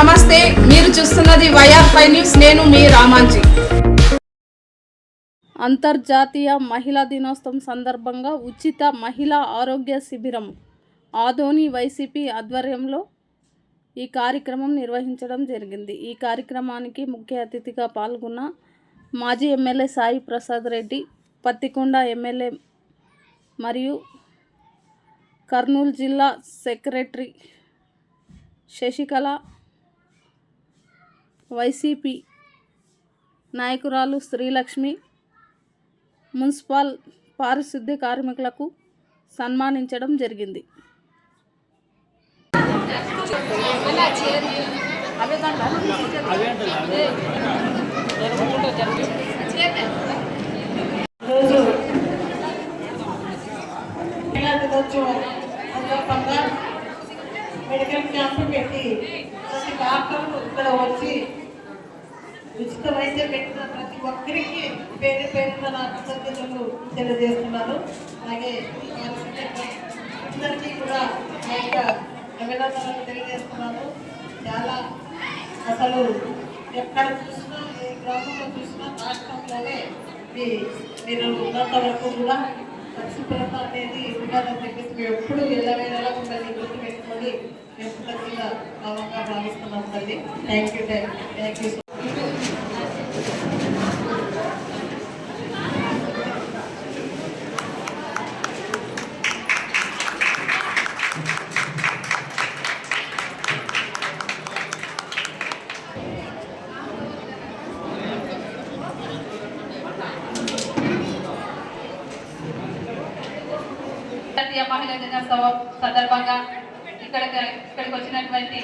నమస్తే మీరు చూస్తున్నది వైఆర్ ఫైవ్ న్యూస్ నేను మీ రామాంజీ. అంతర్జాతీయ మహిళా దినోత్సవం సందర్భంగా ఉచిత మహిళా ఆరోగ్య శిబిరం ఆదోని వైసీపీ ఆధ్వర్యంలో ఈ కార్యక్రమం నిర్వహించడం జరిగింది. ఈ కార్యక్రమానికి ముఖ్య అతిథిగా పాల్గొన్న మాజీ ఎమ్మెల్యే సాయి ప్రసాద్ రెడ్డి పత్తికొండ ఎమ్మెల్యే మరియు కర్నూలు జిల్లా సెక్రటరీ శశికళ వైసీపీ నాయకురాలు శ్రీలక్ష్మి మున్సిపల్ పారిశుద్ధ్య కార్మికులకు సన్మానించడం జరిగింది. మెడికల్ క్యాంప్ పెట్టి ప్రతి డాక్టర్లు ఇక్కడ వచ్చి ఉచిత వైద్యం పెట్టిన ప్రతి ఒక్కరికి పేరు పేరున నా కృతజ్ఞతలు తెలియజేస్తున్నాను. అలాగే అందరికీ కూడా నా యొక్క అభినందనలు తెలియజేస్తున్నాను. చాలా అసలు ఎక్కడ చూసినా ఏ గ్రామంలో చూసినా రాష్ట్రంలోనే మీ మీరు ఉన్నంత వరకు కూడా పరిశుభ్రత అనేది ఉండాలని చెప్పేసి మేము ఎప్పుడు ఎల్లవేళలా మిమ్మల్ని గుర్తు పెట్టుకొని మేము కృతజ్ఞత భావంగా భావిస్తున్నాం తల్లి. థ్యాంక్ యూ థ్యాంక్ యూ మహిళా దినోత్సవం సందర్భంగా ఇక్కడ ఇక్కడికి వచ్చినటువంటి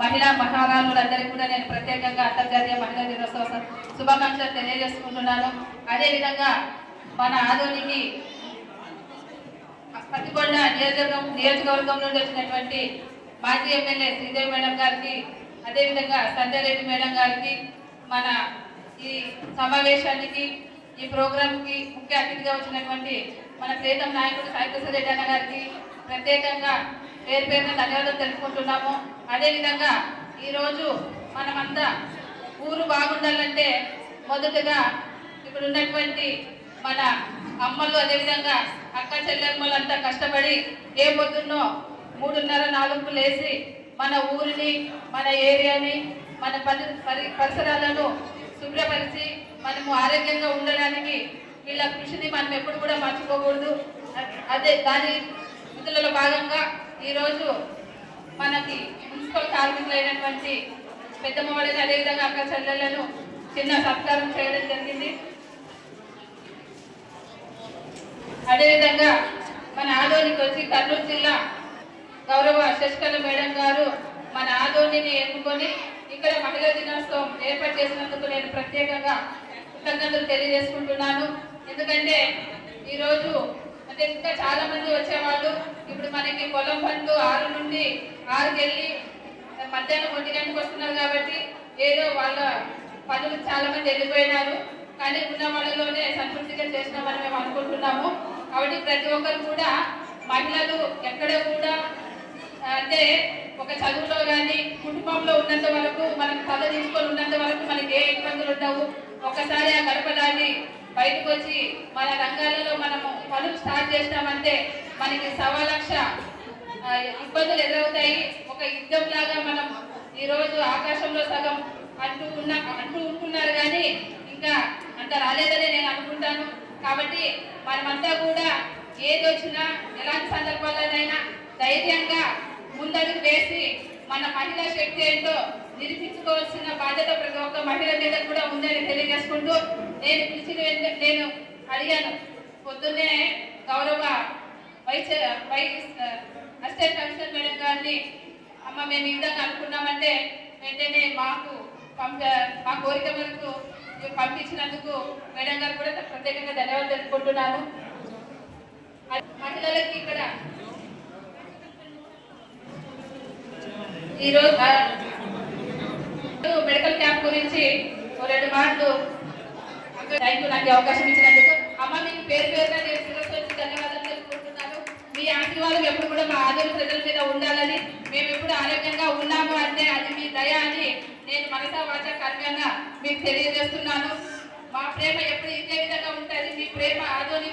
మహిళా మహారాణులందరికీ కూడా నేను ప్రత్యేకంగా అంతర్జాతీయ మహిళా దినోత్సవ శుభాకాంక్షలు తెలియజేసుకుంటున్నాను. అదేవిధంగా మన ఆదోనికి పత్తికొండ నియోజకవర్గం నియోజకవర్గం నుండి వచ్చినటువంటి మాజీ ఎమ్మెల్యే శ్రీదేవి మేడం గారికి అదేవిధంగా సంజయ్ రెడ్డి మేడం గారికి మన ఈ సమావేశానికి ఈ ప్రోగ్రాంకి ముఖ్య అతిథిగా వచ్చినటువంటి మన ప్రేతం నాయకుడు సాయిప్రసాద్ రెడ్డి అన్న గారికి ప్రత్యేకంగా పేరు పేరున ధన్యవాదాలు తెలుసుకుంటున్నాము అదేవిధంగా ఈరోజు మనమంతా ఊరు బాగుండాలంటే మొదటగా ఇప్పుడు ఉన్నటువంటి మన అమ్మలు అదేవిధంగా అక్క చెల్లెమ్మలంతా కష్టపడి ఏ పొద్దున్నో మూడున్నర నాలుగు లేచి మన ఊరిని మన ఏరియాని మన పరి- పరిసరాలను శుభ్రపరిచి మనము ఆరోగ్యంగా ఉండడానికి వీళ్ళ కృషిని మనం ఎప్పుడు కూడా మర్చిపోకూడదు. అదే దాని విధులలో భాగంగా ఈరోజు మనకి మున్సిపల్ కార్మికులైనటువంటి పెద్దమ్మవాళ్ళని అదేవిధంగా అక్క చెల్లెళ్ళను చిన్న సత్కారం చేయడం జరిగింది. అదేవిధంగా మన ఆదోనికి వచ్చి కర్నూలు జిల్లా గౌరవ శశికళ మేడం గారు మన ఆదోనిని ఎన్నుకొని ఇక్కడ మహిళా దినోత్సవం ఏర్పాటు చేసినందుకు నేను ప్రత్యేకంగా కృతజ్ఞతలు తెలియజేసుకుంటున్నాను. ఎందుకంటే ఈరోజు అంటే ఇంకా చాలా మంది వచ్చేవాళ్ళు. ఇప్పుడు మనకి పొలం పనులు ఆరు నుండి ఆరుకి వెళ్ళి మధ్యాహ్నం ఒంటి గంటకు వస్తున్నారు కాబట్టి ఏదో వాళ్ళ పనులు చాలా మంది వెళ్ళిపోయినారు. కానీ ఉన్న వాళ్ళలోనే సంతృప్తిగా చేసినామని మేము అనుకుంటున్నాము. కాబట్టి ప్రతి ఒక్కరు కూడా మహిళలు ఎక్కడ కూడా అంటే ఒక చదువులో కానీ కుటుంబంలో ఉన్నంత వరకు మనం కథ తీసుకొని ఉన్నంత వరకు మనకి ఉండవు ఒకసారి ఆ గడప దాటి బయటకు వచ్చి మన రంగాలలో మనము పనులు స్టార్ట్ చేస్తామంటే మనకి సవా లక్ష ఇబ్బందులు ఎదురవుతాయి. ఒక యుద్ధం లాగా మనం ఈరోజు ఆకాశంలో సగం అంటూ ఉన్న అంటూ ఉంటున్నారు కానీ ఇంకా అంత రాలేదని నేను అనుకుంటాను. కాబట్టి మనమంతా కూడా ఏది వచ్చినా ఎలాంటి సందర్భాలనైనా ధైర్యంగా ముందడుగు వేసి మన మహిళా శక్తి ఏంటో నిరూపించుకోవాల్సిన బాధ్యత ప్రతి ఒక్క మహిళ మీద కూడా ఉందని తెలియజేసుకుంటూ నేను పిలిచిన నేను అడిగాను. పొద్దున్నే గౌరవ vice vice assistant commissioner madam గారిని అమ్మ మేము ఈ విధంగా అనుకున్నామంటే వెంటనే మాకు పంప మా కోరిక మనకు పంపించినందుకు మేడం గారు కూడా ప్రత్యేకంగా ధన్యవాదాలు తెలుపుకుంటున్నాను. మహిళలకి ఇక్కడ ఈరోజు మెడికల్ క్యాంప్ గురించి రెండు మాటలు థ్యాంక్ యూ నాకు అవకాశం ఇచ్చినందుకు. అమ్మ మీకు పేరు పేరుగా నేను శిరస్సు ధన్యవాదాలు తెలుసుకుంటున్నాను మీ ఆశీర్వాదం ఎప్పుడు కూడా మా ఆదరణ ప్రజల మీద ఉండాలని మేము ఎప్పుడు ఆరోగ్యంగా ఉన్నాము అంటే అది మీ దయ అని నేను మనసా వాచ కర్మంగా మీకు తెలియజేస్తున్నాను. మా ప్రేమ ఎప్పుడు ఇదే విధంగా ఉంటుంది? మీ ప్రేమ ఆదోని